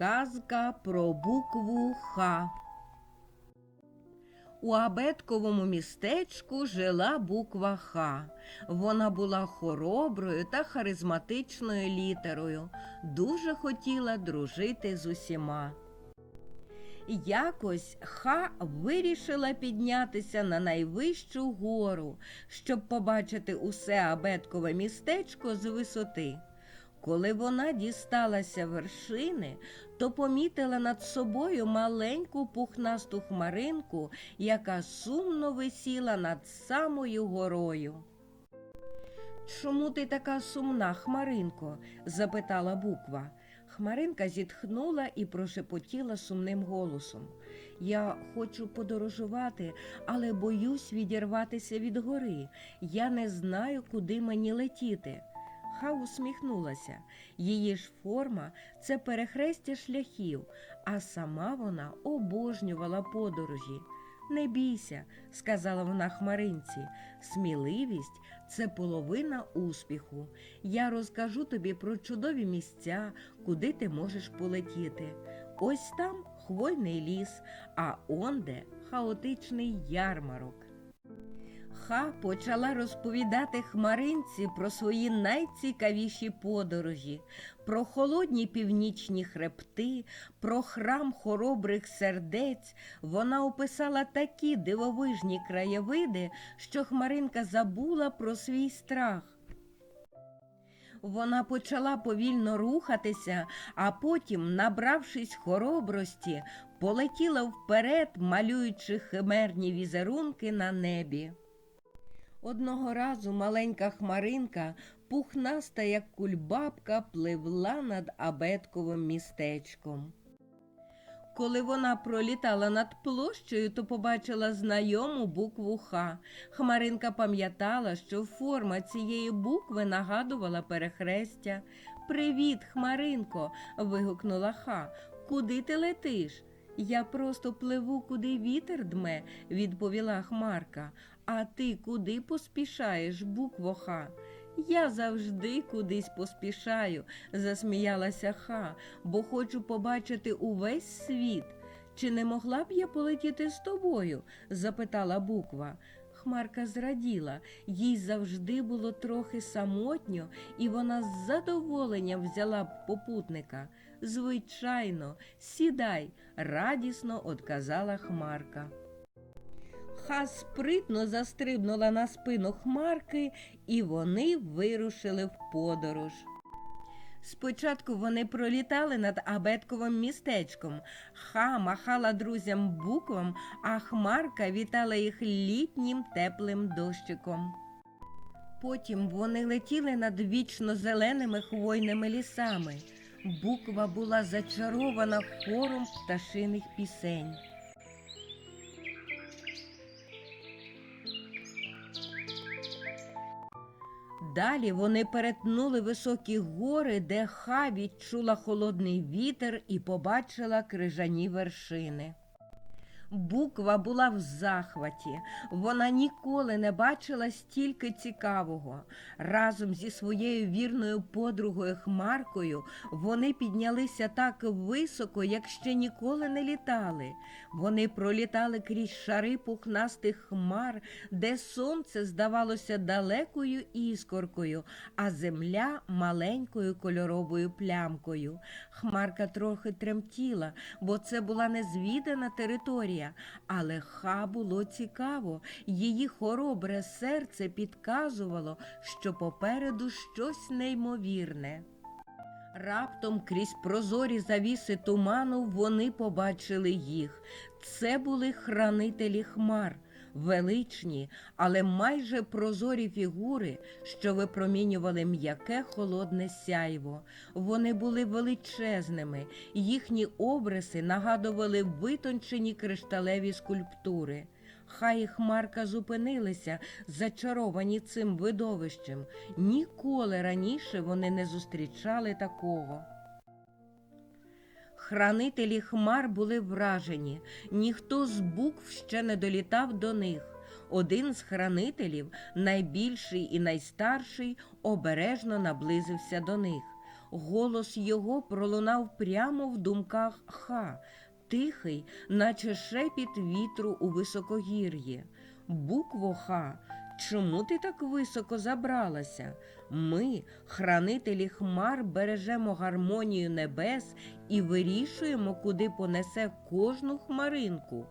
Казка про букву Х. У абетковому містечку жила буква Х. Вона була хороброю та харизматичною літерою, дуже хотіла дружити з усіма. Якось Ха вирішила піднятися на найвищу гору, щоб побачити усе абеткове містечко з висоти. Коли вона дісталася вершини, то помітила над собою маленьку пухнасту хмаринку, яка сумно висіла над самою горою. Чому ти така сумна, Хмаринко? запитала буква. Хмаринка зітхнула і прошепотіла сумним голосом. Я хочу подорожувати, але боюсь відірватися від гори. Я не знаю, куди мені летіти. Ха усміхнулася. Її ж форма це перехрестя шляхів, а сама вона обожнювала подорожі. Не бійся, сказала вона хмаринці. Сміливість це половина успіху. Я розкажу тобі про чудові місця, куди ти можеш полетіти. Ось там хвойний ліс, а онде хаотичний ярмарок. Ха почала розповідати хмаринці про свої найцікавіші подорожі, про холодні північні хребти, про храм хоробрих сердець. Вона описала такі дивовижні краєвиди, що хмаринка забула про свій страх. Вона почала повільно рухатися, а потім, набравшись хоробрості, полетіла вперед, малюючи химерні візерунки на небі. Одного разу маленька хмаринка, пухнаста, як кульбабка, пливла над абетковим містечком. Коли вона пролітала над площею, то побачила знайому букву Х. Хмаринка пам'ятала, що форма цієї букви нагадувала перехрестя. Привіт, Хмаринко. вигукнула Ха. Куди ти летиш? Я просто пливу, куди вітер дме, відповіла Хмарка. А ти куди поспішаєш, букво Х? Я завжди кудись поспішаю, засміялася Ха, бо хочу побачити увесь світ. Чи не могла б я полетіти з тобою? запитала буква. Хмарка зраділа, їй завжди було трохи самотньо, і вона з задоволенням взяла б попутника. Звичайно, сідай, радісно одказала Хмарка. Ха спритно застрибнула на спину хмарки, і вони вирушили в подорож. Спочатку вони пролітали над абетковим містечком. Ха махала друзям буквам, а хмарка вітала їх літнім теплим дощиком. Потім вони летіли над вічно зеленими хвойними лісами. Буква була зачарована хором пташиних пісень. Далі вони перетнули високі гори, де Ха відчула холодний вітер і побачила крижані вершини. Буква була в захваті. Вона ніколи не бачила стільки цікавого. Разом зі своєю вірною подругою Хмаркою вони піднялися так високо, як ще ніколи не літали. Вони пролітали крізь шари пухнастих хмар, де сонце здавалося далекою іскоркою, а земля маленькою кольоровою плямкою. Хмарка трохи тремтіла, бо це була незвідана територія. Але ха було цікаво, її хоробре серце підказувало, що попереду щось неймовірне. Раптом крізь прозорі завіси туману вони побачили їх. Це були хранителі хмар, величні, але майже прозорі фігури, що випромінювали м'яке холодне сяйво. Вони були величезними, їхні обриси нагадували витончені кришталеві скульптури. Хай хмарка зупинилися, зачаровані цим видовищем. Ніколи раніше вони не зустрічали такого. Хранителі хмар були вражені, ніхто з букв ще не долітав до них. Один з хранителів, найбільший і найстарший, обережно наблизився до них. Голос його пролунав прямо в думках ха, тихий, наче шепіт вітру у високогір'ї. Букво Х, чому ти так високо забралася? Ми, хранителі хмар, бережемо гармонію небес і вирішуємо, куди понесе кожну хмаринку.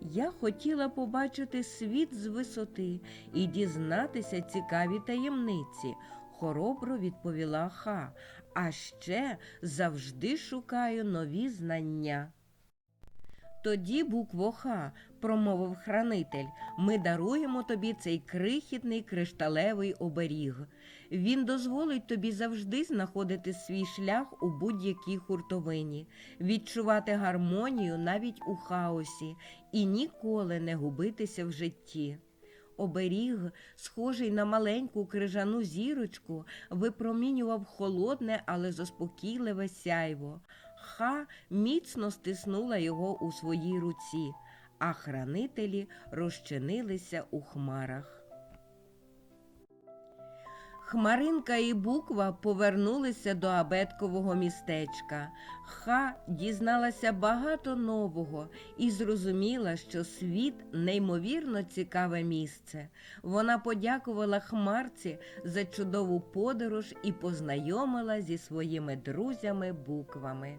Я хотіла побачити світ з висоти і дізнатися цікаві таємниці, хоробро відповіла Ха. А ще завжди шукаю нові знання. Тоді, букво Х, промовив хранитель, ми даруємо тобі цей крихітний кришталевий оберіг. Він дозволить тобі завжди знаходити свій шлях у будь-якій хуртовині, відчувати гармонію навіть у хаосі і ніколи не губитися в житті. Оберіг, схожий на маленьку крижану зірочку, випромінював холодне, але заспокійливе сяйво. Ха міцно стиснула його у своїй руці, а хранителі розчинилися у хмарах. Хмаринка і буква повернулися до абеткового містечка. Ха дізналася багато нового і зрозуміла, що світ неймовірно цікаве місце. Вона подякувала хмарці за чудову подорож і познайомила зі своїми друзями буквами.